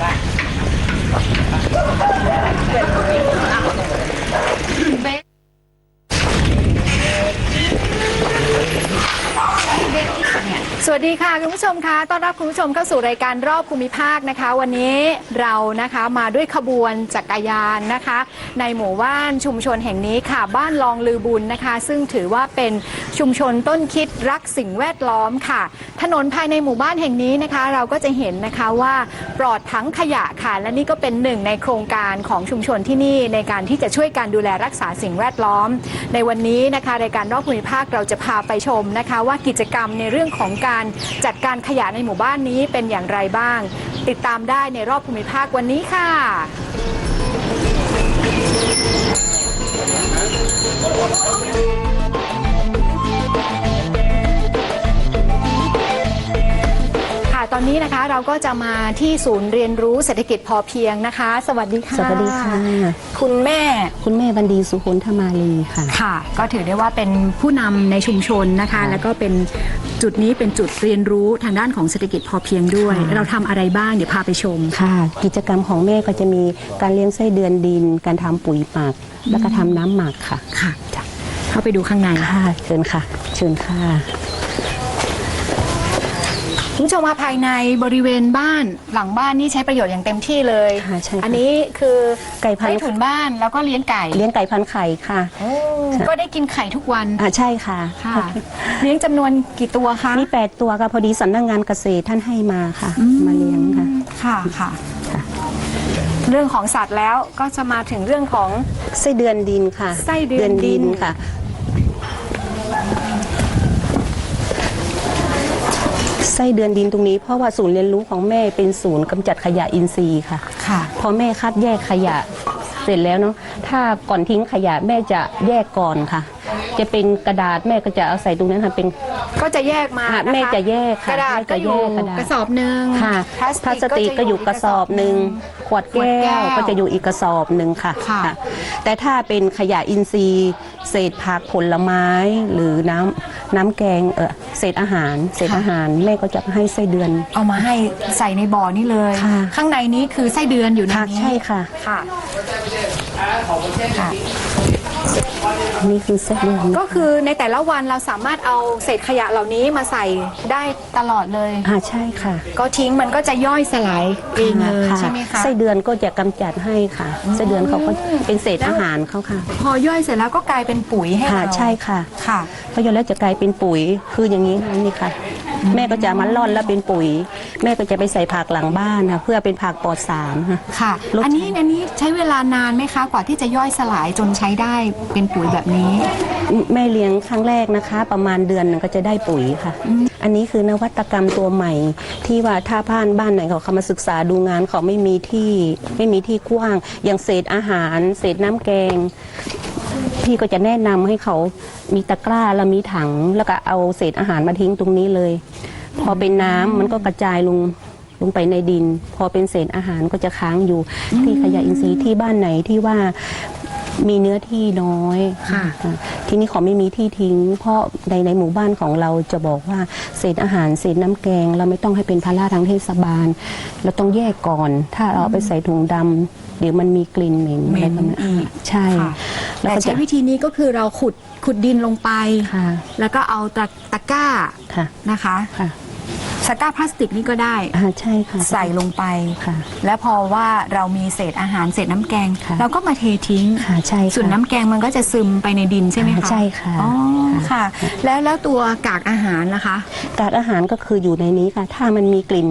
ส วัสดีค่ะ คุณผู้ชมคะต้อนรับคุณผู้ชมเข้าสู่รายการรอบภูมิภาคนะคะ วันนี้เรานะคะมาด้วยขบวนจักรยานนะคะ ในหมู่บ้านชุมชนแห่งนี้ค่ะ บ้านลองลือบุญนะคะ ซึ่งถือว่าเป็นชุมชนต้นคิดรักสิ่งแวดล้อมค่ะ ถนนภายในหมู่บ้านแห่งนี้นะคะ เราก็จะเห็นนะคะว่าปลอดทั้งขยะค่ะ และนี่ก็เป็นหนึ่งในโครงการของชุมชนที่นี่ในการที่จะช่วยการดูแลรักษาสิ่งแวดล้อม ในวันนี้นะคะรายการรอบภูมิภาคเราจะพาไปชมนะคะ ว่ากิจกรรมในเรื่องของการจัดการขยะในหมู่บ้านนี้เป็นอย่างไรบ้าง ติดตามได้ในรอบภูมิภาควันนี้ค่ะ ตอนนี้นะคะเราก็จะมาที่ศูนย์เรียนรู้เศรษฐกิจพอเพียงนะคะ สวัสดีค่ะ สวัสดีค่ะ คุณแม่ คุณแม่บันดีสุขุนธมาลีค่ะ ค่ะ ก็ถือได้ว่าเป็นผู้นำในชุมชนนะคะ แล้วก็เป็นจุดนี้เป็นจุดเรียนรู้ทางด้านของเศรษฐกิจพอเพียงด้วยค่ะเราทำอะไรบ้างเดี๋ยวพาไปชมค่ะ กิจกรรมของแม่ก็จะมีการเลี้ยงไส้เดือนดิน การทำปุ๋ยหมัก แล้วก็ทำน้ำหมักค่ะ ค่ะ เข้าไปดูข้างในค่ะ เชิญค่ะ เชิญค่ะ คุณผู้ชมมาภายในบริเวณบ้านหลังบ้านนี่ใช้ประโยชน์อย่างเต็มที่เลย ค่ะใช่ค่ะอันนี้คือไก่พันธุ์ใต้ถุนบ้านแล้วก็เลี้ยงไก่เลี้ยงไก่พันไข่ค่ะ โอ้ค่ะก็ได้กินไข่ทุกวันอ่าใช่ค่ะ ค่ะ เลี้ยงจำนวนกี่ตัวคะนี่แปดตัวค่ะพอดีสำนักงานเกษตรท่านให้มาค่ะ มาเลี้ยงค่ะ ค่ะค่ะ ค่ะ เรื่องของสัตว์แล้วก็จะมาถึงเรื่องของ ไส้เดือนดินค่ะไส้เดือนดิน ค่ะ ไส้เดือนดินตรงนี้เพราะว่าศูนย์เรียนรู้ของแม่เป็นศูนย์กำจัดขยะอินทรีย์ค่ะ ค่ะ พอแม่คัดแยกขยะเสร็จแล้วเนาะถ้าก่อนทิ้งขยะแม่จะแยกก่อนค่ะ จะเป็นกระดาษแม่ก็จะเอาใส่ตรงนั้นค่ะเป็นก็จะแยกมาอะนะคะแม่จะแยกค่ะกระดาษแม่ก็จะอแยยู่กกระดาษกระสอบหนึ่งค่ะพลาสพลาสติกก็อยู่กระสอบหนึ่งขวดขวดแก้แก้ววก็จะอยู่อีกกระสอบหนึ่งค่ะค่ะ ค่ะ แต่ถ้าเป็นขยะอินทรีย์ เศษผักผลไม้หรือน้ำน้ำแกงเออเศษอาหาร เศษอาหารแม่ก็จะให้ไส้เดือน เอามาให้ใส่ในบ่อนี่เลย ค่ะ ข้างในนี้คือไส้เดือนอยู่ในค่ะนี้ใช่ค่ะ ค่ะค่ะ นี่คือไส้เดือนก็คือในแต่ละวันเราสามารถเอาเศษขยะเหล่านี้มาใส่ได้ตลอดเลย อ่าใช่ค่ะก็ทิ้งมันก็จะย่อยสลายเองเลยใช่ไหมคะ ไส้เดือนก็จะกำจัดให้ค่ะไส้เดือนเขาก็เป็นเศษอาหารเขาค่ะ พอย่อยเสร็จแล้วก็กลายเป็นปุ๋ยให้ค่ะเราใช่ค่ะค่ะพอยนแล้วจะกลายเป็นปุ๋ยคืออย่างนี้นะนี่ค่ะ แม่ก็จะมาล่อนแล้วเป็นปุ๋ย แม่ก็จะไปใส่ผักหลังบ้านค่ะเพื่อเป็นผักปลอดสารค่ะ ค่ะ รส อันนี้อันนี้ใช้เวลานานไหมคะ กว่าที่จะย่อยสลายจนใช้ได้เป็นปุ๋ยแบบนี้ แม่เลี้ยงครั้งแรกนะคะ ประมาณเดือนหนึงก็จะได้ปุ๋ยค่ะ อันนี้คือนวัตกรรมตัวใหม่ ที่ว่าถ้าบ้านบ้านไหนเขาเขามาศึกษาดูงานเขาไม่มีที่ไม่มีที่กว้าง อย่างเศษอาหาร เศษน้ำแกง พี่ก็จะแนะนำให้เขามีตะกร้าแล้วมีถัง แล้วก็เอาเศษอาหารมาทิ้งตรงนี้เลย พอเป็นน้ำมันก็กระจายลงลงไปในดิน พอเป็นเศษอาหารก็จะค้างอยู่ที่ขยะอินทรีย์ที่บ้านไหนที่ว่า มีเนื้อที่น้อยค่ะ อะทีนี้เขาไม่มีที่ทิ้ง เพราะในในหมู่บ้านของเราจะบอกว่าเศษอาหารเศษน้ำแกง เราไม่ต้องให้เป็นภาระทางเทศบาล เราต้องแยกก่อน ถ้าเราเอาไปใส่ถุงดำเดี๋ยวมันมีกลิ่นเหม็นเหม็นอะไรประมาณอีกใช่ค่ะ แล้วแต่ก็ใช้จะวิธีนี้ก็คือเราขุดขุดดินลงไป ค่ะแล้วก็เอาตะตะกร้าค่ะนะคะ ค่ะ ตะกร้าพลาสติกนี่ก็ได้ อ่าใช่ค่ะ ใส่ลงไป ค่ะแล้วพอว่าเรามีเศษอาหารเศษน้ำแกง ค่ะ เราก็มาเททิ้ง ค่ะใช่ค่ะ ส่วนน้ำแกงมันก็จะซึมไปในดินใช่ไหมคะใช่ค่ะอ๋อค่ะ แล้วแล้วตัวกากอาหารนะคะ กากอาหารก็คืออยู่ในนี้ค่ะ ถ้ามันมีกลิ่น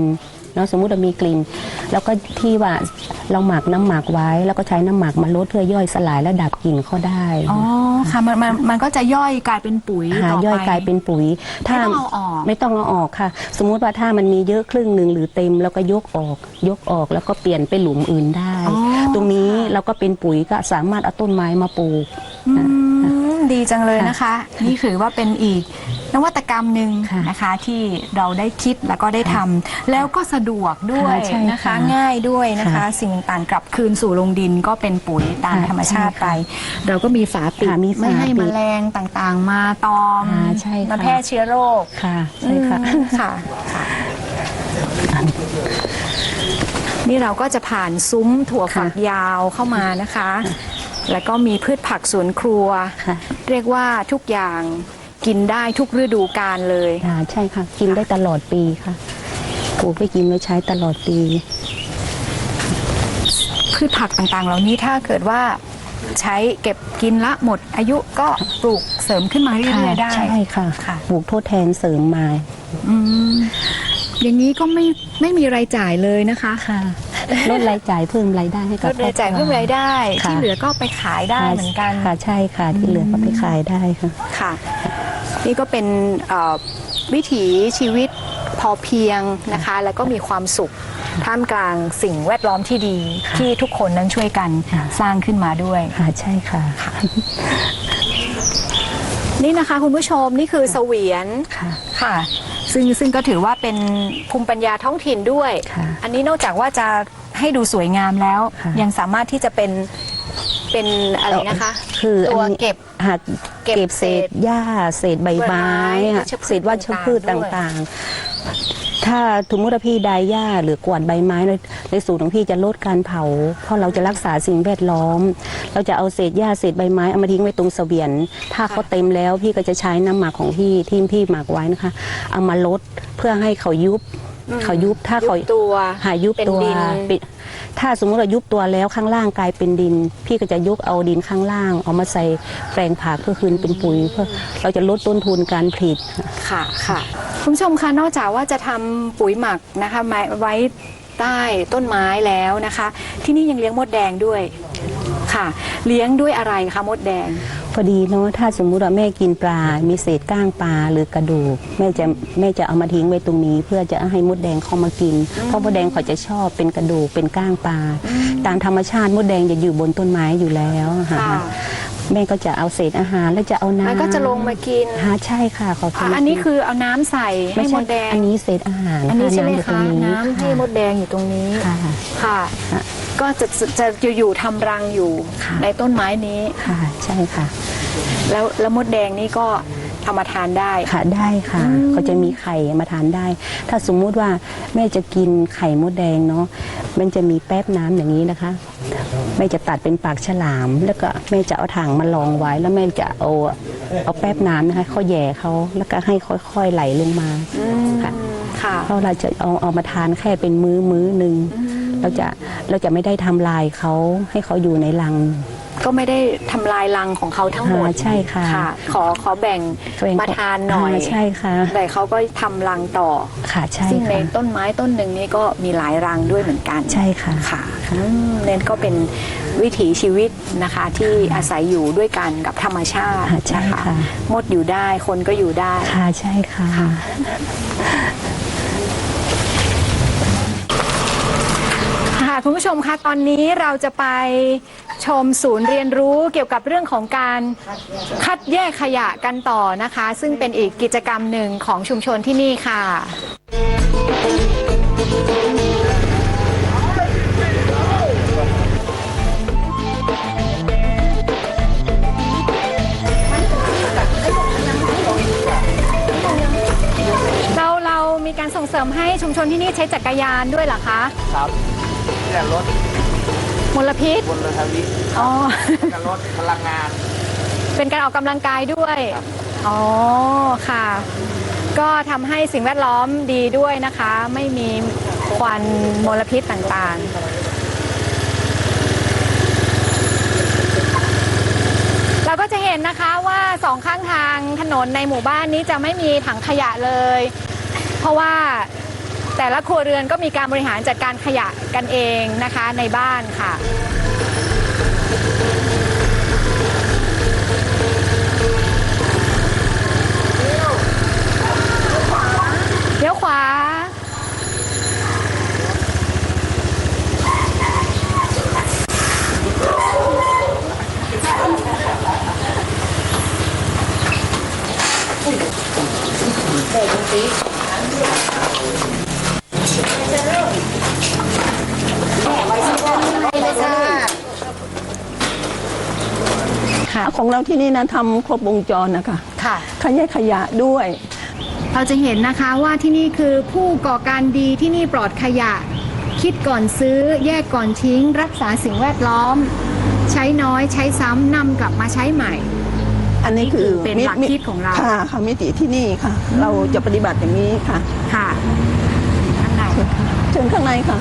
เนาะสมมุติว่ามีกลิ่น แล้วก็ที่ว่าเราหมักน้ำหมักไว้ แล้วก็ใช้น้ำหมักมาลดเพื่อย่อยสลายและดับกลิ่นเขาได้อ๋อค่ะมันมันมันก็จะย่อยกลายเป็นปุ๋ยหาต่อไป ย่อยกลายเป็นปุ๋ยไม่ต้องเอาออก ไม่ต้องเอาออกค่ะ สมมุติว่าถ้ามันมีเยอะครึ่งหนึ่งหรือเต็มแล้วก็ยกออก ยกออกแล้วก็เปลี่ยนไปหลุมอื่นได้ อ๋อ ตรงนี้เราก็เป็นปุ๋ยก็สามารถเอาต้นไม้มาปลูก อืม ดีจังเลยนะคะ นี่ถือว่าเป็นอีกนวัตกรรมหนึ่งค่ะนะคะที่เราได้คิดแล้วก็ได้ทำแล้วก็สะดวกด้วยค่ะใช่นะคะค่ะง่ายด้วยนะคะค่ะสิ่งต่างกลับคืนสู่ลงดินก็เป็นปุ๋ยตามค่ะธรรมชาติใช่ไปค่ะเราก็มีฝาปิดค่ะมีฝาไม่ให้ปิแมดลงต่างๆ มาตอมอ่าใช่ค่ะมาแพร่เชื้อโรคค่ะใช่ค่ะอืมค่ะค่ะนี่เราก็จะผ่านซุ้มถั่วฝักค่ะยาวเข้ามานะคะ แล้วก็มีพืชผักสวนครัว ค่ะเรียกว่าทุกอย่างกินได้ทุกฤดูกาลเลยค่ะใช่ค่ะ กินได้ตลอดปีค่ะปลูกไปกินไว้ใช้ตลอดปี พืชผักต่างๆ เหล่านี้ถ้าเกิดว่าใช้เก็บกินละหมดอายุก็ปลูกเสริมขึ้นมาเรื่อยๆได้ ใช่ค่ะค่ะ ปลูกทดแทนเสริมมาอืมอย่างนี้ก็ไม่ไม่มีรายจ่ายเลยนะคะ ค่ะ ลดรายจ่ายเพิ่มรายได้ให้ลกับดรายจ่ายเพิ่มรายได้ ค่ะ ที่เหลือก็ไปขายได้เหมือนกัน ค่ะใช่ค่ะที่เหลือก็ไปขายได้ค่ะ ค่ะ นี่ก็เป็นเอ่อวิถีชีวิตพอเพียงนะคะ แล้วก็มีความสุขท่ามกลางสิ่งแวดล้อมที่ดีที่ทุกคนนั้นช่วยกันค่ะ สร้างขึ้นมาด้วย ค่ะใช่ค่ะ นี่นะคะคุณผู้ชมนี่คือเสวียนค่ะ ค่ะ ซึ่งซึ่งก็ถือว่าเป็นภูมิปัญญาท้องถิ่นด้วย ค่ะอันนี้นอกจากว่าจะให้ดูสวยงามแล้ว ค่ะ ยังสามารถที่จะเป็นเป็นอะไรนะคะคืออันตัวนี้เก็บ หากเก็บเก็บเศษหญ้าเศษใบไม้ใบไม้อะวัชพืชเศษวัชพืชต่างๆ ถ้าถ้าสมมติพี่ดายหญ้าหรือกวาดใบไม้ในในสูตรของพี่จะลดการเผา เพราะเราจะรักษาสิ่งแวดล้อม เราจะเอาเศษหญ้าเศษใบไม้เอามาทิ้งไว้ตรงเสวียน ถ้าเขาเต็มแล้วพี่ก็จะใช้น้ำหมักของพี่ที่พี่หมักไว้นะคะ เอามาลดเพื่อให้เขายุบ เขายุบถ้าเขายุบตัวหายุบเป็นตัวดิน ปิดถ้าสมมติเรายุบตัวแล้วข้างล่างกลายเป็นดิน พี่ก็จะยกเอาดินข้างล่าง เอามาใส่แปลงผักเพื่อคืนเป็นปุ๋ยเพื่อเราจะลดต้นทุนการผลิต ค่ะค่ะคุณผู้ชมคะนอกจากว่าจะทำปุ๋ยหมักนะคะไม้ไว้ใต้ต้นไม้แล้วนะคะ ที่นี่ยังเลี้ยงมดแดงด้วยค่ะ เลี้ยงด้วยอะไรคะมดแดง พอดีเนาะถ้าสมมุติว่าแม่กินปลา มีเศษก้างปลาหรือกระดูกแม่จะแม่จะเอามาทิ้งไว้ตรงนี้ เพื่อจะให้มดแดงเข้ามากิน เพราะมดแดงเขาจะชอบเป็นกระดูกเป็นก้างปลา ตามธรรมชาติมดแดงจะอยู่บนต้นไม้อยู่แล้วค่ะค่ะแม่ก็จะเอาเศษอาหารแล้วจะเอาน้ำมันก็จะลงมากินหาใช่ค่ะขอบคุอะณอันนี้คือเอาน้ำใส่ให้ไม่มใช่ดแดงอันนี้เศษอาหารอันนี้ใช่ไหมอยู่ตรคะงน้ำให้มดแดงอยู่ตรงนี้ค่ะค่ะค่ะ ก็จะจะจะอยู่ทำรังอยู่ค่ะ ในต้นไม้นี้ ค่ะ ใช่ค่ะ แล้วแล้วมดแดงนี่ก็เอามาทานได้ ค่ะได้ค่ะเขาจะมีไข่มาทานได้ ถ้าสมมุติว่าแม่จะกินไข่มดแดงเนาะมันจะมีแป๊บน้ำอย่างนี้นะคะแม่จะตัดเป็นปากฉลาม แล้วก็แม่จะเอาถังมาลองไว้ แล้วแม่จะเอาเอาแป๊บน้ำนะคะเขาแหย่เขาแล้วก็ให้ค่อยๆไหลลงมาค่ะค่ะ เพราะเราจะเอาเอามาทานแค่เป็นมื้อมื้อหนึ่ง เราจะเราจะไม่ได้ทำลายเขาให้เขาอยู่ในรัง ก็ไม่ได้ทำลายรังของเขาทั้งหมดอ่าใช่ค่ะขอขอแบ่งแบ่งมาทานหน่อยอ่าใช่ค่ะ แต่เขาก็ทำรังต่อ ค่ะใช่ซึ่งในค่ะ ต้นไม้ต้นหนึ่งนี่ก็มีหลายรังด้วยเหมือนกันใช่ค่ะค่ะอืมเน้นก็เป็นวิถีชีวิตนะคะ ที่อาศัยอยู่ด้วยกันกับธรรมชาติค่ะใช่นะคะค่ะ มดอยู่ได้คนก็อยู่ได้ ค่ะใช่ค่ะ คุณผู้ชมคะตอนนี้เราจะไปชมศูนย์เรียนรู้เกี่ยวกับเรื่องของการคัดแยกขยะกันต่อนะคะ ซึ่งเป็นอีกกิจกรรมหนึ่งของชุมชนที่นี่ค่ะ เราเรามีการส่งเสริมให้ชุมชนที่นี่ใช้จักรยานด้วยเหรอคะ ครับ เนี่ยลดมลพิษมลพิษอ๋อจะลดพลังงาน เป็นการออกกำลังกายด้วยอ๋อ ค่ะ ก็ทำให้สิ่งแวดล้อมดีด้วยนะคะ ไม่มีควันมลพิษต่างๆ เราก็จะเห็นนะคะว่าสองข้างทางถนนในหมู่บ้านนี้จะไม่มีถังขยะเลย เพราะว่า แต่ละครัวเรือนก็มีการบริหารจัดการขยะกันเองนะคะในบ้านค่ะเลี้ยวขวาค่ะ ของเราที่นี่นะทำครบวงจรนะคะค่ะ ขยะขยะด้วย เราจะเห็นนะคะว่าที่นี่คือผู้ก่อการดีที่นี่ปลอดขยะ คิดก่อนซื้อ แยกก่อนทิ้ง รักษาสิ่งแวดล้อม ใช้น้อยใช้ซ้ำนำกลับมาใช้ใหม่ อันนี้คือนี่คือเป็นหลักคิดของเรา ค่ะค่ะมิติที่นี่ค่ะ เราจะปฏิบัติอย่างนี้ค่ะค่ะอันไหนเชิญข้างในค่ะ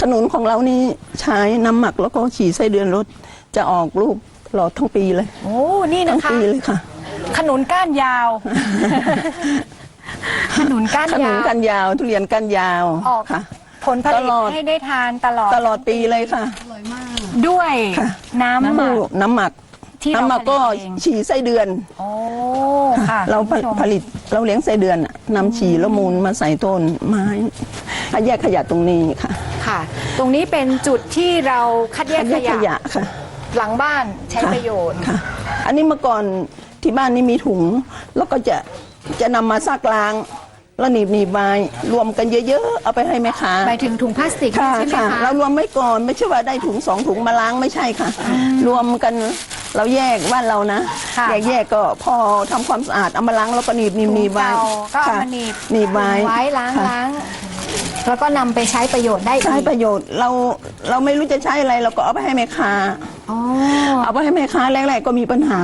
ขนุนของเรานี่ใช้น้ำหมักแล้วก็ฉี่ไส้เดือนรส จะออกลูกตลอดทั้งปีเลยโอ้นี่ทั้นะงคะปีเลยค่ะขนุนก้านยาว ขนุนก้านขนุยานวกันยาวทุเรียนกันยาวออก ค่ะ ผลผลิตตลอด ให้ได้ทานตลอดตลอดปีเลยค่ะ ด้วยค่ะ น้ำหมัก น้ำหมักที่เราน้ำหมักก็ผลิตเอง ฉี่ไส้เดือน โอ้ค่ะเราคุณผู้ชมผลิตเราเลี้ยงไส้เดือนน่ะนำฉี่แล้วมูลมาใส่ต้นไม้แยกขยะตรงนี้ค่ะค่ะ ตรงนี้เป็นจุดที่เราคัดแยกแยขกขยะยะ ค่ะ หลังบ้านใช้ค่ะประโยชน์ ค่ะ อันนี้เมื่อก่อนที่บ้านนี่มีถุง แล้วก็จะจะนำมาซักล้าง แล้วหนีบหนีบไม้รวมกันเยอะๆ เอาไปให้แม่ค้าหมายถึงถุงพลาสติกค่ะใช่ไหมค่ะ คะเรารวมไว้ก่อนไม่ใช่ว่าได้ถุงสองถุงมาล้างไม่ใช่ค่ะ รวมกันเราแยกบ้านเรานะค่ะแยกแยกก็พอทำความสะอาดเอามาล้างแล้วก็หนีบหนีบถุงหนีบไว้เก่าก็เอาค่ะมาหนีบ หนีบไว้ไว้ล้างค่ะ ล้างแล้วก็นำไปใช้ประโยชน์ได้อีก ใช้ประโยชน์เราเราไม่รู้จะใช้อะไรเราก็เอาไปให้แม่ค้า อ๋อเอาไปให้แม่ค้าแรกๆก็มีปัญหา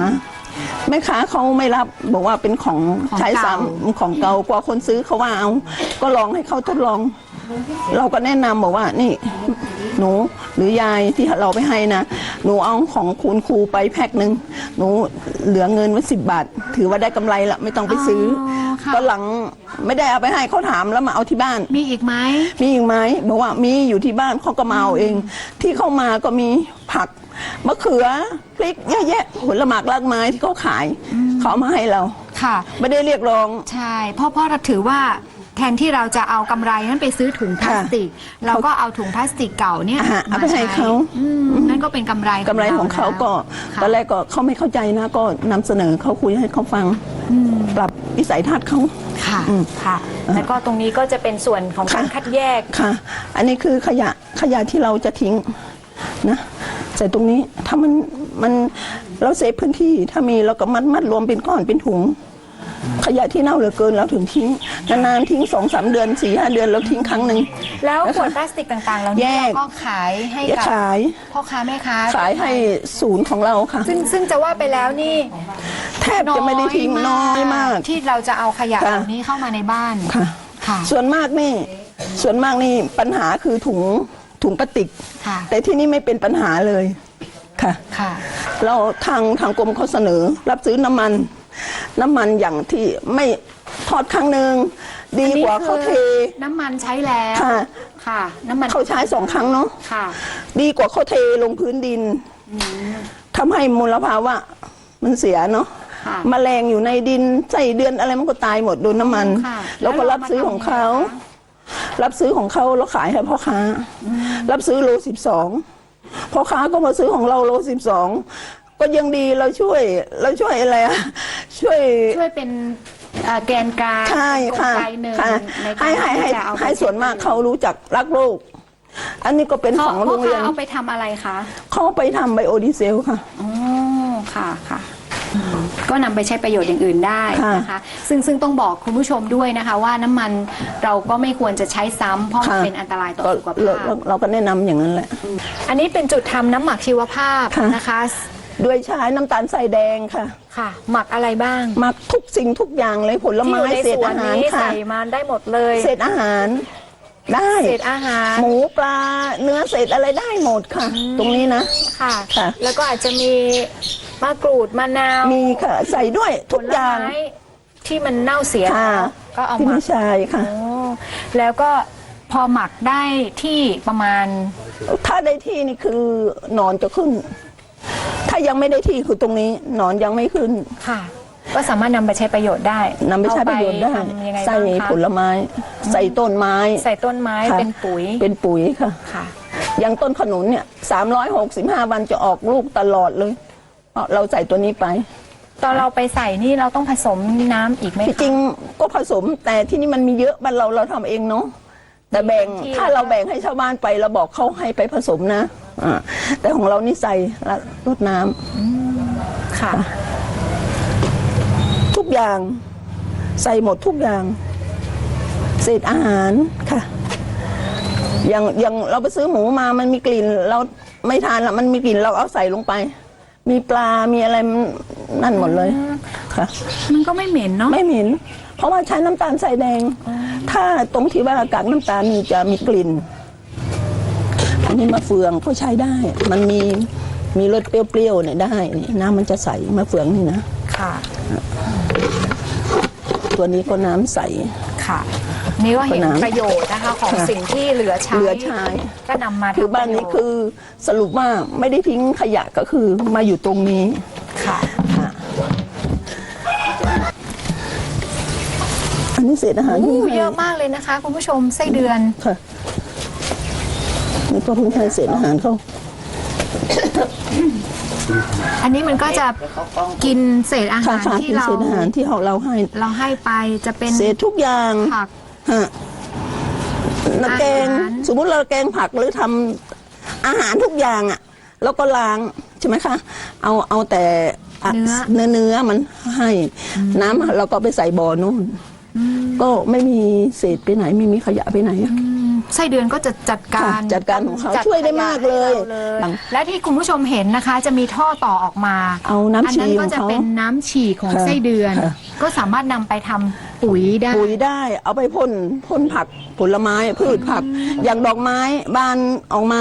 แม่ค้าเขาไม่รับบอกว่าเป็นของของใช้ซ้เก่าำของเก่ากว่าคนซื้อเขาว่าเอา ก็ลองให้เขาทดลอง เราก็แนะนำบอกว่านี่ หนูหรือยายที่เราไปให้นะ หนูเอาของคุณครูไปแพ็คหนึ่งหนูเหลือเงินไว้สิบบาท ถือว่าได้กำไรละไม่ต้องไปซื้ออค่ะ ตอนหลังไม่ได้เอาไปให้เขาถามแล้วมาเอาที่บ้าน มีอีกไหม มีอีกไหมบอกว่ามีอยู่ที่บ้านเขาก็มาเอาเอง ที่เข้ามาก็มีผักมะเขือพริกเยอะแยะผลหมากรากไม้ที่เขาขาย เขาเอามาให้เรา ค่ะ ไม่ได้เรียกร้อง ใช่เพราะเพราะเราถือว่า แทนที่เราจะเอากำไรนั้นไปซื้อถุงพลาสติก เราก็เอาถุงพลาสติกเก่าเนี่ยอ่าเอาไปมาให้เขา อืมนั่นก็เป็นกำไรกำไรของเขาก็ค่ะตอนแรกก็เขาไม่เข้าใจนะก็นำเสนอเขาคุยให้เขาฟังปรับวิสัยทัศน์เขา ค่ะ อืม ค่ะ แล้วก็ตรงนี้ก็จะเป็นส่วนของการค่ะ คัดแยก ค่ะ อันนี้คือขยะขยะที่เราจะทิ้งนะใส่ตรงนี้ถ้ามันมันเราเซฟพื้นที่ถ้ามีเราก็มัดมัดรวมเป็นก้อนเป็นถุง ขยะที่เน่าเหลือเกินเราถึงทิ้งนานๆทิ้งสองสามเดือนสี่ห้าเดือนเราทิ้งครั้งหนึ่ง แล้วขวดพลาสติกต่างๆเหล่าแยนี้ก เราก็ขายให้อย่ากับขาย พ่อค้าแม่ค้าขายให้ศูนย์ของเราค่ะ ซึ่งซึ่งจะว่าไปแล้วนี่แทบจะไม่ได้ทิ้งน้อยมาก ที่เราจะเอาขยะค่ะ เหล่านี้เข้ามาในบ้าน ค่ะ ค่ะ ส่วนมากนี่ ส่วนมากนี่ปัญหาคือถุงถุงพลาสติก ค่ะ แต่ที่นี่ไม่เป็นปัญหาเลยค่ะ ค่ะ เราทางทางกรมเขาเสนอ รับซื้อน้ำมัน น้ำมันอย่างที่ไม่ทอดครั้งหนึ่งดีกว่าเขาเทน้ำมันใช้แล้วค่ะ ค่ะ น้ำมันเขาใช้สองครั้งเนาะค่ะดีกว่าเขาเทลงพื้นดินทำให้มลภาวะมันเสียเนาะค่ะ แมลงอยู่ในดินใส่เดือนอะไรมันก็ตายหมดโดนน้ำมัน ค่ะแล้วก็รับซื้อของเขา รับซื้อของเขาแล้วขายให้พ่อค้า รับซื้อโลสิบสองพ่อค้าก็มาซื้อของเราโลสิบสอง ก็ยังดีเราช่วยเราช่วยอะไรอะช่วย ช่วยเป็นเอ่อแกนกลางใช่ค่ะกลไกหนึ่งค่ะค่ะในการให้ให้ให้ที่จะเอาไปให้ส่วนมากเขารู้จักรักโลกอันนี้ก็เป็นเขาของโรพ่องเรียค้านเอาไปทำอะไรคะเขาไปทำไบโอดีเซลค่ะ อ๋อค่ะค่ะอืมก็นำไปใช้ประโยชน์อย่างอื่นได้ค่ะนะคะ ซึ่งซึ่งต้องบอกคุณผู้ชมด้วยนะคะ ว่าน้ำมันเราก็ไม่ควรจะใช้ซ้ำเพราะมันค่ะ เป็นอันตรายต่อก็สุขเราภาเราพเราก็แนะนำอย่างนั้นแหละ อันนี้เป็นจุดทำน้ำหมักชีวภาพค่ะนะคะ ด้วยใช้น้ำตาลใส่แดงค่ะ ค่ะ หมักอะไรบ้างหมักทุกสิ่งทุกอย่างเลยผลที่อไม้ยู่ในเศษสวนอาหารนี้ค่ะ ใส่มาได้หมดเลยเศษอาหารได้เศษอาหาร หมูปลาเนื้อเศษอะไรได้หมดค่ะตรงนี้นะ ค่ะ ค่ะ แล้วก็อาจจะมีมะกรูดมะนาวมีค่ะใส่ด้วยทุกอย่างผลไม้ที่มันเน่าเสียค่ะแล้วก็เอาที่มาไม่ใช่ค่ะ โอ้แล้วก็พอหมักได้ที่ประมาณ ถ้าได้ที่นี่คือหนอนจะขึ้นถ้ายังไม่ได้ที่คือตรงนี้หนอนยังไม่ขึ้นค่ะ ก็สามารถนำไปใช้ประโยชน์ได้นำไปใช้ประโยชน์ได้ เอาปทำยังไงใส่บ้างคะผลไม้ ใส่ต้นไม้ ใส่ต้นไม้ค่ะ เป็นปุ๋ยเป็นปุ๋ยค่ะ ค่ะ อย่างต้นขนุนเนี่ยสามร้อยหกสิบห้าวันจะออกลูกตลอดเลยเพราะเราใส่ตัวนี้ไป ตอนเราไปใส่นี่เราต้องผสมน้ำอีกไหม ที่จริงก็ผสมแต่ที่นี่มันมีเยอะบ้านเราเราทำเองเนาะแต่แบ่งที่ ถ้าเราแบ่งให้ชาวบ้านไปเราบอกเขาให้ไปผสมนะ อ่าแต่ของเรานี่ใส่ละรดน้ำค่ะ ทุกอย่าง ใส่หมดทุกอย่าง เศษอาหารค่ะ อย่างอย่างเราไปซื้อหมูมามันมีกลิ่น เราไม่ทานละมันมีกลิ่นเราเอาใส่ลงไป มีปลามีอะไรมันนั่นหมดเลยค่ะ มันก็ไม่เหม็นเนาะไม่เหม็น เพราะว่าใช้น้ำตาลใส่แดง ถ้าตรงที่ว่ากากน้ำตาลนี่จะมีกลิ่น อันนี้มะเฟืองก็ใช้ได้ มันมีมีรสเปรี้ยวๆเนี่ยได้นี่น้ำมันจะใสมะเฟืองนี่นะ ค่ะ ตัวนี้ก็น้ำใส ค่ะ นี่ก็เห็นน้ำประโยชน์นะคะของค่ะ สิ่งที่เหลือใช้ เหลือใช้ก็นำมาคือทำบ้านนี้ประโยชคือสรุปว่าไม่ได้ทิ้งขยะก็คือมาอยู่ตรงนี้ค่ะค่ะ อันนี้เศษอาหารโอ้ที่ให้เยอะมากเลยนะคะ คุณผู้ชมไส้เดือน ค่ะ นี่ก็เพิ่งให้เศษอาหารเขาอันนี้มันก็จะกินเศษอาค่ะหารค่ะที่เป็นเราเศษอาหารที่เราให้ เราให้ไปจะเป็นเศษทุกอย่างผัก ฮะน้ำแกงอาหาร สมมุติเราแกงผักหรือทำอาหารทุกอย่างอะแล้วก็ล้างใช่ไหมคะ เอาเอาแต่ะเนื้อเนื้อเนื้อมันให้ น้ำเราก็ไปใส่บ่อนู่น ก็ไม่มีเศษไปไหน ไม่มีขยะไปไหนอะอืม ไส้เดือนก็จะจัดการค่ะจัดการของเขาจัช่วยได้มากเลยขะให้ราเลยและที่คุณผู้ชมเห็นนะคะ จะมีท่อต่อออกมาเอาน้ำฉี่อันนั้นก็จะของเขาเป็นน้ำฉี่ของค่ะไส้เดือน ค่ะ ก็สามารถนำไปทำปุ๋ยได้ ปุ๋ยได้เอาไปพ่นพ่นผักผลไม้พืชผัก อย่างดอกไม้บ้านออกมา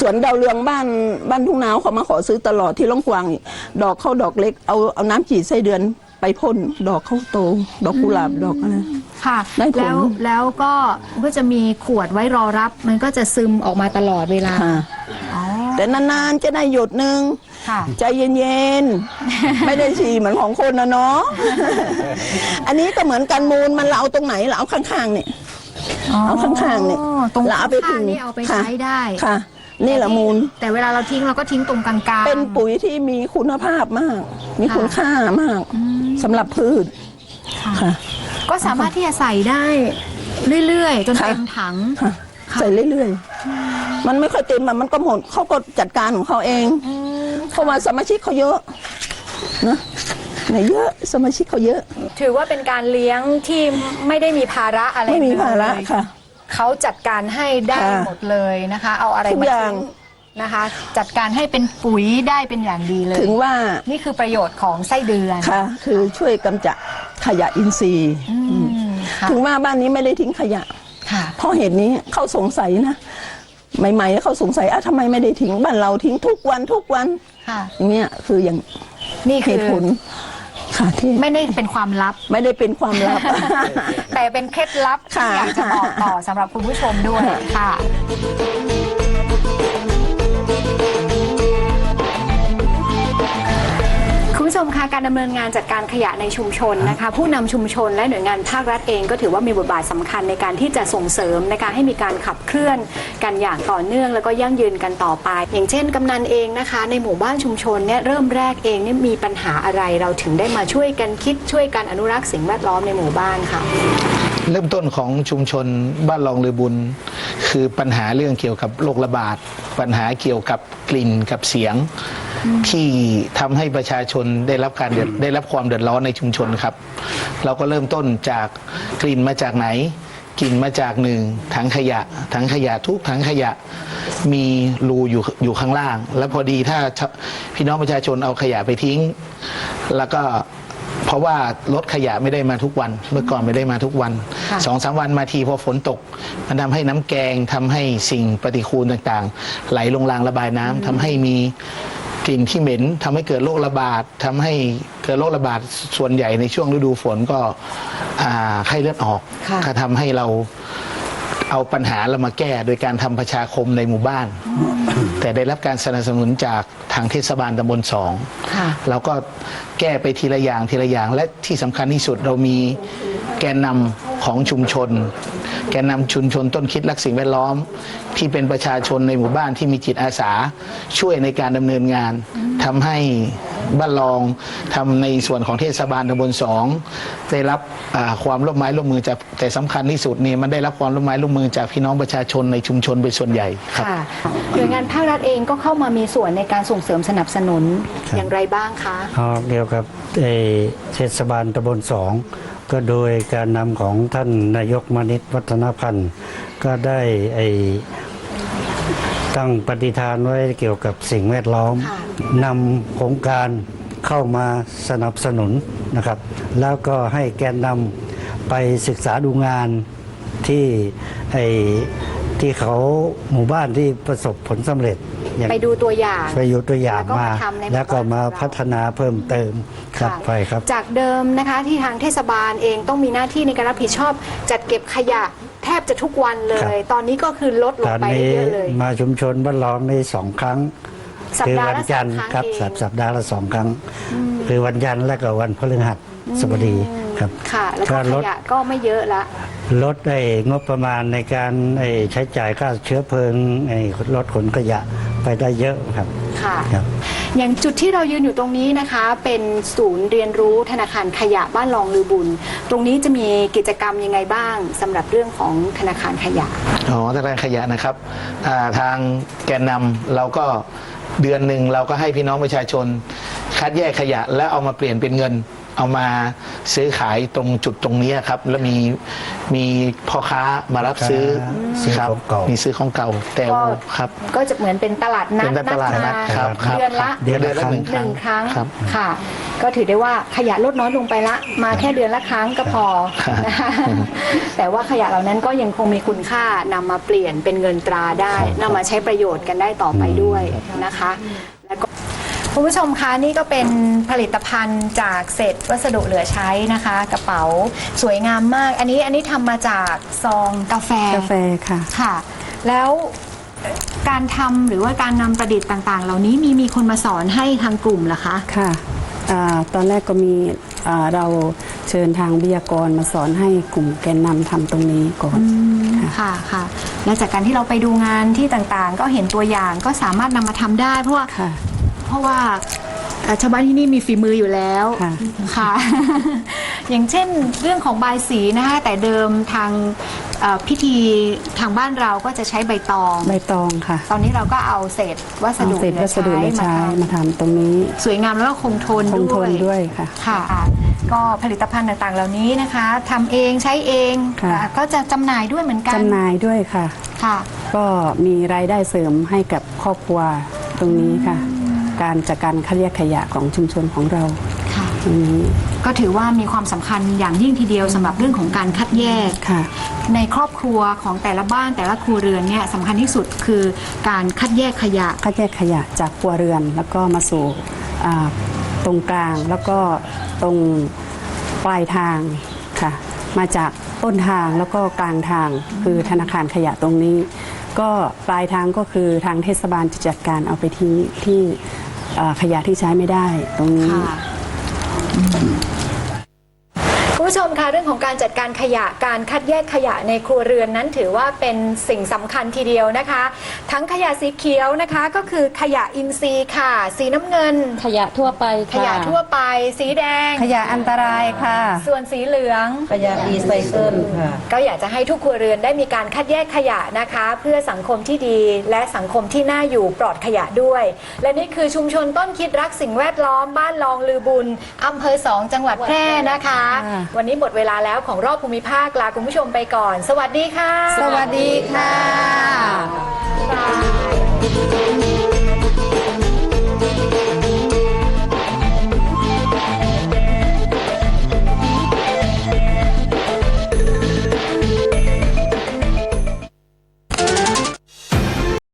สวนดาวเรืองบ้านบ้านทุ่งนาวเขามาขอซื้อตลอดที่ล่องกวางนี่ดอกเข้าดอกเล็กเอาเอาน้ำจีดไส้เดือนไปพ่นดอกเข้าโต ดอกกุหลาบดอกอะไร ค่ะ ได้ผลแล้วแล้วก็ก็จะมีขวดไว้รอรับ มันก็จะซึมออกมาตลอดเวลาค่ะ อ๋อแต่นานๆจะได้หยดหนึ่งค่ะ ใจเย็นๆ ไม่ได้ฉี่เหมือนของคนนะเนาะ อันนี้ก็เหมือนกันมูลมันเราเอาตรงไหนเราเอาข้างๆเนี่ย เอาข้างๆเนี่ยอ๋อตรงแล้วเอาไปข้างผึ่งๆนี่เอาไปค่ะ ใช้ได้ค่ะ นี่แหละมูล แต่เวลาเราทิ้งเราก็ทิ้งตรงกลางๆ เป็นปุ๋ยที่มีคุณภาพมาก มีคุณค่ามากสำหรับพืชค่ะ ค่ะ ก็สามารถที่จะใส่ได้เรื่อยๆ จนค่ะเต็มถัง ค่ะ ค่ะ ใส่เรื่อยๆ มันไม่ค่อยเต็มอะมันก็หมดเขาก็จัดการของเขาเอง เพราะว่าสมาชิกเขาเยอะนะเนี่ยเยอะสมาชิกเขาเยอะ ถือว่าเป็นการเลี้ยงที่ไม่ได้มีภาระอะไรไม่มีเลยภาระค่ะ เขาจัดการให้ได้ค่ะหมดเลยนะคะ เอาอะไรทุกมาอย่าง ทิ้งนะคะ จัดการให้เป็นปุ๋ยได้เป็นอย่างดีเลย ถึงว่านี่คือประโยชน์ของไส้เดือน ค่ะ คือช่วยกำจัด ขยะอินทรีย์ อืมค่ะถึงว่าบ้านนี้ไม่ได้ทิ้งขยะ ค่ะเพราะเหตุนี้เขาสงสัยนะใหม่ๆเขาสงสัยอะทำไมไม่ได้ทิ้งบ้านเราทิ้งทุกวันทุกวันค่ะ อย่างเงี้ยคืออย่างนี่เหคือตุผลค่ะที่ไม่ได้เป็นความลับ ไม่ได้เป็นความลับ แต่เป็นเคล็ดลับที่ค่ะ อยากจะบอกต่อสำหรับคุณผู้ชมด้วยค่ะ การดำเนินงานจัดการขยะในชุมชนนะคะ ผู้นำชุมชนและหน่วยงานภาครัฐเองก็ถือว่ามีบทบาทสำคัญในการที่จะส่งเสริมในการให้มีการขับเคลื่อนกันอย่างต่อเนื่อง แล้วก็ยั่งยืนกันต่อไป อย่างเช่นกำนันเองนะคะ ในหมู่บ้านชุมชนเนี่ยเริ่มแรกเองเนี่ยมีปัญหาอะไรเราถึงได้มาช่วยกันคิดช่วยกันอนุรักษ์สิ่งแวดล้อมในหมู่บ้านค่ะเริ่มต้นของชุมชนบ้านรองเรือบุญ คือปัญหาเรื่องเกี่ยวกับโรคระบาด ปัญหาเกี่ยวกับกลิ่นกับเสียง ที่ทำให้ประชาชนได้รับการเดือดได้รับความเดือดร้อนในชุมชนครับ เราก็เริ่มต้นจากกลิ่นมาจากไหนกลิ่นมาจากหนึ่งถังขยะถังขยะทุกถังขยะมีรูอยู่อยู่ข้างล่าง แล้วพอดีถ้าชะพี่น้องประชาชนเอาขยะไปทิ้ง แล้วก็เพราะว่ารถขยะไม่ได้มาทุกวัน เมื่อก่อนไม่ได้มาทุกวันค่ะสองสามวันมาทีพอฝนตก มันทำให้น้ำแกงทำให้สิ่งปฏิคูลต่างๆ ไหลลงรางระบายน้ำทำให้มี กลิ่นที่เหม็นทำให้เกิดโรคระบาดทำให้เกิดโรคระบาดส่วนใหญ่ในช่วงฤดูฝนก็อ่าไข้เลือดออกค่ะก็ทำให้เราเอาปัญหาเรามาแก้โดยการทำประชาคมในหมู่บ้าน แต่ได้รับการสนับสนุนจากทางเทศบาลตำบลสองค่ะเราก็แก้ไปทีละอย่างทีละอย่าง และที่สำคัญที่สุดเรามีแกนนำของชุมชน แกนนำชุมชนต้นคิดรักสิ่งแวดล้อม ที่เป็นประชาชนในหมู่บ้านที่มีจิตอาสาช่วยในการดำเนินงานทำให้บ้านรองทำในส่วนของเทศบาลตำบลสองได้รับอ่าความร่วมไม้ร่วมมือจากแต่สำคัญที่สุดเนี่ยมันได้รับความร่วมไม้ร่วมมือจากพี่น้องประชาชนในชุมชนเป็นส่วนใหญ่ครับ ค่ะหน่วยงานภาครัฐเองก็เข้ามามีส่วนในการส่งเสริมสนับสนุนอย่างไรบ้างคะอ๋อเกี่ยวกับเอ่อเทศบาลตำบลสองก็โดยการนำของท่านนายกมณิตวัฒนพันธ์ก็ได้ไอตั้งปฏิฐานไว้เกี่ยวกับสิ่งแวดล้อมค่ะนำโครงการเข้ามาสนับสนุนนะครับ แล้วก็ให้แกนนำไปศึกษาดูงานที่ไอ ที่เขาหมู่บ้านที่ประสบผลสำเร็จอย่าง ไปดูตัวอย่าง ไปอยู่ตัวอย่างแล้วก็มามาทำในหมู่แล้วก็มาบ้านของเรา พัฒนาเพิ่มเติมครับค่ะไปครับ จากเดิมนะคะที่ทางเทศบาลเองต้องมีหน้าที่ในการรับผิดชอบ จัดเก็บขยะแทบจะทุกวันเลครัยบตอนนี้ก็คือลดลตงอนไปนี้เยอะเลย มาชุมชนบ้านรองในสองครั้ง สัปคือดาห์วัละจัสอนงทร์ครั้งครับเอง สัปสัปดาห์ละสองครั้ง คือวันจันทร์และก็วันพฤหัสบดีครับ ค่ะ แล้วก็ก็ขลดยะก็ไม่เยอะละ ลดไอ้งบประมาณในการไอ้ใช้จ่ายค่าเชื้อเพลิงไอ้ลดขนขยะไปได้เยอะครับค่ะ ครับ อย่างจุดที่เรายืนอยู่ตรงนี้นะคะ เป็นศูนย์เรียนรู้ธนาคารขยะบ้านรองลือบุญ ตรงนี้จะมีกิจกรรมยังไงบ้างสำหรับเรื่องของธนาคารขยะ อ๋อทางด้านขยะนะครับอ่าทางแกนนำเราก็เดือนหนึ่งเราก็ให้พี่น้องประชาชน คัดแยกขยะแล้วเอามาเปลี่ยนเป็นเงิน เอามาซื้อขายตรงจุดตรงนี้ครับ แล้วมีมีพ่อค้ามารับซื้อซื้อครับของเก่ามีมีซื้อของเก่าแต่ก็ ครับ ก็จะเหมือนเป็นตลาดนัดเป็นตลาดนัดมาครับครับเดือนละเดือนละครั้งหนึ่งหนึ่งครั้งครับ ค่ะ ก็ถือได้ว่าขยะลดน้อยลงไปละ มาแค่เดือนละครั้งก็พอนะคะแต่ว่าขยะเหล่านั้นก็ยังคงมีคุณค่านำมาเปลี่ยนเป็นเงินตราได้นำมาใช้ประโยชน์กันได้ต่อไปด้วยนะคะ แล้วก็ คุณผู้ชมคะนี่ก็เป็นผลิตภัณฑ์จากเศษวัสดุเหลือใช้นะคะ กระเป๋าสวยงามมาก อันนี้อันนี้ทำมาจากซองกาแฟกาแฟค่ะ ค่ะ แล้วการทำหรือว่าการนำประดิษฐ์ต่าง ๆ เหล่านี้มีมีคนมาสอนให้ทางกลุ่มเหรอคะ ค่ะอาตอนแรกก็มีอ่าเราเชิญทางวิทยากรมาสอนให้กลุ่มแกนนำทำตรงนี้ก่อน ค่ะค่ะและจากการที่เราไปดูงานที่ต่างๆ ก็เห็นตัวอย่างก็สามารถนำมาทำได้ เพราะว่าค่ะเพ ราะว่าเอ่อชาวบ้านที่นี่มีฝีมืออยู่แล้วค่ะ ค่ะ อย่างเช่นเรื่องของบายสีนะคะแต่เดิมทางเอ่อพิธีทางบ้านเราก็จะใช้ใบตอง ใบตองค่ะตอนนี้เราก็เอาเศษวัสเอาดุเศษวัสดุเหลือใช้มาทมาทำตรงนี้ำสวยงามแล้วก็คงทนคงทด้วนยด้วยค่ะ ค่ะ ก็ผลิตภัณฑ์ต่างๆ เหล่านี้นะคะทำเองใช้เองค่ะอะ ก็จะจำหน่ายด้วยเหมือนกันจำหน่ายด้วยค่ะ ค่ะ ก็มีรายได้เสริมให้กับครอบครัวตรงนี้ค่ะ การจัดการคัดแยกขยะของชุมชนของเราค่ะ ตรงนี้ ก็ถือว่ามีความสำคัญอย่างยิ่งทีเดียวสำหรับเรื่องของการคัดแยก ค่ะ ในครอบครัวของแต่ละบ้านแต่ละครัวเรือนเนี่ยสำคัญที่สุดคือการคัดแยกขยะ คัดแยกขยะจากครัวเรือนแล้วก็มาสู่อ่าตรงกลางแล้วก็ตรงปลายทางค่ะ มาจากต้นทางแล้วก็กลางทางคือธนาคารขยะตรงนี้ ก็ปลายทางก็คือทางเทศบาลจะจัดการเอาไปทิ้งที่ขยะที่ใช้ไม่ได้ตรงนี้ ค่ะ คุณผู้ชมคะเรื่องของการจัดการขยะการคัดแยกขยะในครัวเรือนนั้นถือว่าเป็นสิ่งสำคัญทีเดียวนะคะ ทั้งขยะสีเขียวนะคะก็คือขยะอินทรีย์ค่ะ สีน้ำเงิน ขยะทั่วไปขยะทั่วไป สีแดง ขยะอันตรายค่ะ ส่วนสีเหลืองขยะรีไซเคิลค่ะก็อยากจะให้ทุกครัวเรือนได้มีการคัดแยกขยะนะคะ เพื่อสังคมที่ดีและสังคมที่น่าอยู่ปลอดขยะด้วย และนี่คือชุมชนต้นคิดรักสิ่งแวดล้อมบ้านลองลือบุญอำเภอสองจังหวัดแพร่นะคะค่ะวันนี้หมดเวลาแล้วของรอบภูมิภาคลาคุณผู้ชมไปก่อน สวัสดีค่ะ สวัสดีค่ะบ๊ายบาย